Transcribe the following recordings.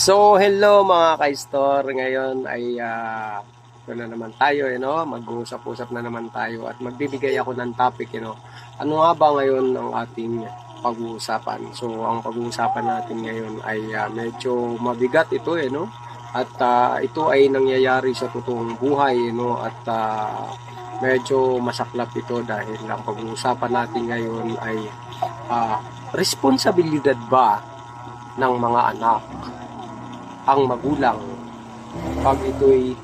So, hello mga ka-store. Ngayon ay uh, ito na naman tayo, eh, no? mag-uusap-usap na naman tayo at magbibigay ako ng topic. You know? Ano nga ba ngayon ang ating pag-uusapan? So, ang pag-uusapan natin ngayon ay ah, medyo mabigat ito. Eh, no? At ah, ito ay nangyayari sa totoong buhay. eh, no? At ah, medyo masaklap ito dahil ang pag-uusapan natin ngayon ay ah, responsibilidad ba ng mga anak ang magulang pag ito'y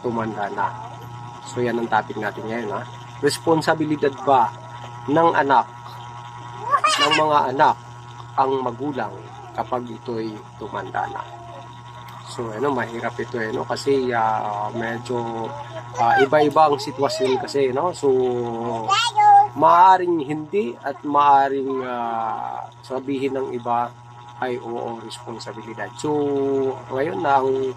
tumanda na. So yan ang topic natin ngayon ha. Responsibilidad ba ng anak, ng mga anak, ang magulang kapag ito'y tumanda na. So ano, mahirap ito eh, no? Kasi ah, medyo ah, iba-iba ang sitwasyon kasi, no? So maaring hindi at maaring ah, sabihin ng iba ay oo responsibilidad. So ngayon na ang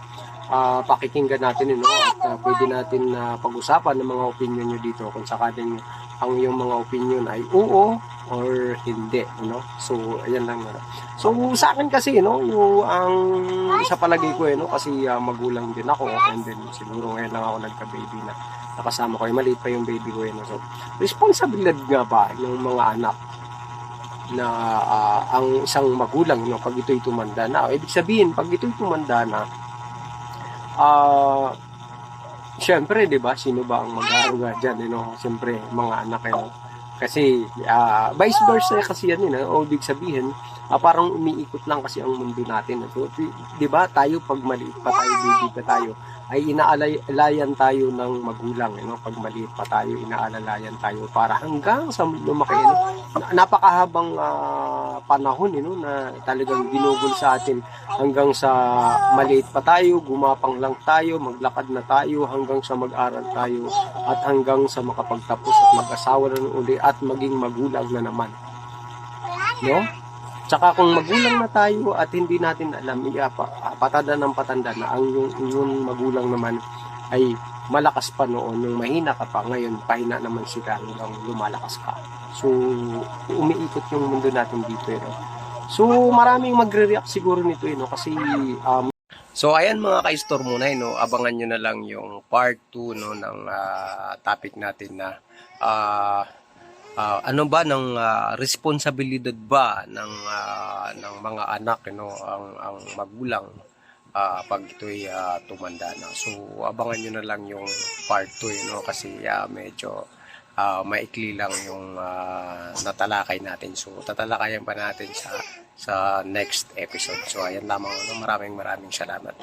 ah, pakikinggan natin no at ah, pwede natin na pag-usapan ng mga opinion nyo dito kung sakaling ang yung mga opinion ay oo or hindi no so ayan lang no. so sa akin kasi no yung ang sa palagay ko eh no kasi ah, magulang din ako and then siguro ngayon lang ako nagka-baby na nakasama ko ay maliit pa yung baby ko eh no? so responsibilidad nga ba ng mga anak na ah, ang isang magulang no pag ito'y tumanda na ibig sabihin pag ito'y tumanda na ah Siyempre, 'di ba? Sino ba ang mag-aaruga diyan, you know? Siyempre, mga anak kayo. Kasi ah, vice versa kasi yan eh, no? o ibig sabihin, ah, parang umiikot lang kasi ang mundo natin. So, di, 'di ba? Tayo pag maliit pa tayo, baby pa tayo, ay inaalalayan tayo ng magulang, you know? Pag maliit pa tayo, inaalalayan tayo para hanggang sa lumaki, you know? Na- napakahabang ah, panahon, you know, na talagang ginugol sa atin hanggang sa maliit pa tayo, gumapang lang tayo, maglakad na tayo, hanggang sa mag-aral tayo, at hanggang sa makapagtapos at mag-asawa na uli at maging magulang na naman. No? Tsaka kung magulang na tayo at hindi natin alam, iya, pa, patanda ng patanda na ang yung, yung magulang naman ay malakas pa noon, yung mahina ka pa, ngayon pahina naman sila hanggang lumalakas ka. So, umiikot yung mundo natin dito. Eh, no? So, maraming magre-react siguro nito, eh, no? kasi um, So ayan mga ka-store muna, eh, no? abangan nyo na lang yung part 2 no, ng ah, topic natin na ah, ah, ano ba ng ah, responsibilidad ba ng ah, ng mga anak no, ang, ang magulang ah, pag ito'y ah, tumanda na. So abangan nyo na lang yung part 2 eh, no? kasi ah, medyo ah, maikli lang yung ah, natalakay natin. So tatalakayan pa natin sa sa next episode. So ayan lamang. Maraming maraming salamat.